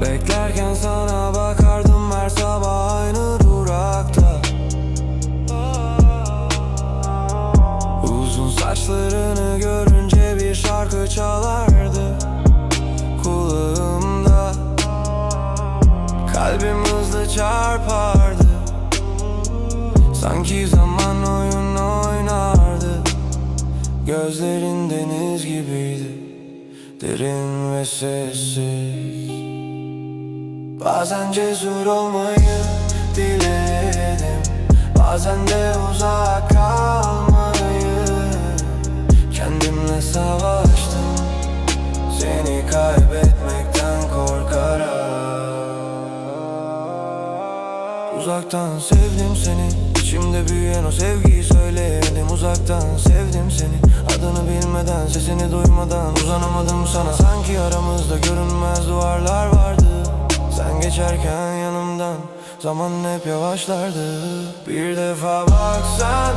Beklerken sana bakardım her sabah aynı durakta. Uzun saçlarını Kalbim hızlı çarpardı. Sanki zaman oyun oynardı. Gözlerin deniz gibiydi. Derin ve sessiz. Bazen cesur olmayı diledim. Bazen de uzak kalmayı. Kendimle savaştım. Seni kaybetmekten Uzaktan sevdim seni. İçimde büyüyen o sevgiyi söyleyemedim. Uzaktan sevdim seni. Adını bilmeden sesini duymadan Uzanamadım sana. Sanki aramızda görünmez duvarlar vardı. Sen geçerken yanımdan Zaman hep yavaşlardı. Bir defa baksan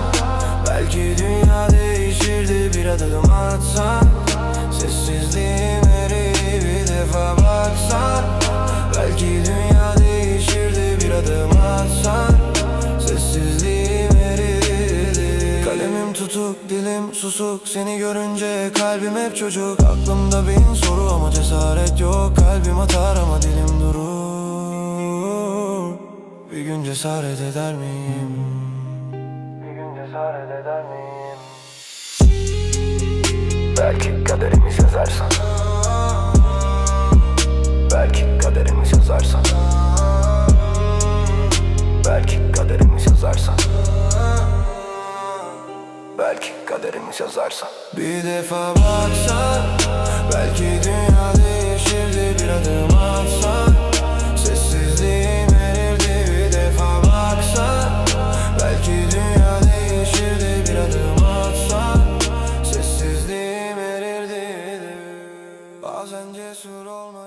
Belki dünya değişirdi. Bir adım atsan atsan Sessizliğim erirdi Kalemim tutuk, dilim susuk Seni görünce kalbim hep çocuk Aklımda bin soru ama cesaret yok Kalbim atar ama dilim durur Bir gün cesaret eder miyim? Bir gün cesaret eder miyim? Belki kaderimiz yazarsan belki kaderimiz yazarsa. Bir defa baksa belki dünya değişirdi bir adım atsa. Sessizliğim erirdi bir defa baksa belki dünya değişirdi bir adım atsa. Sessizliğim erirdi bazen cesur olmayı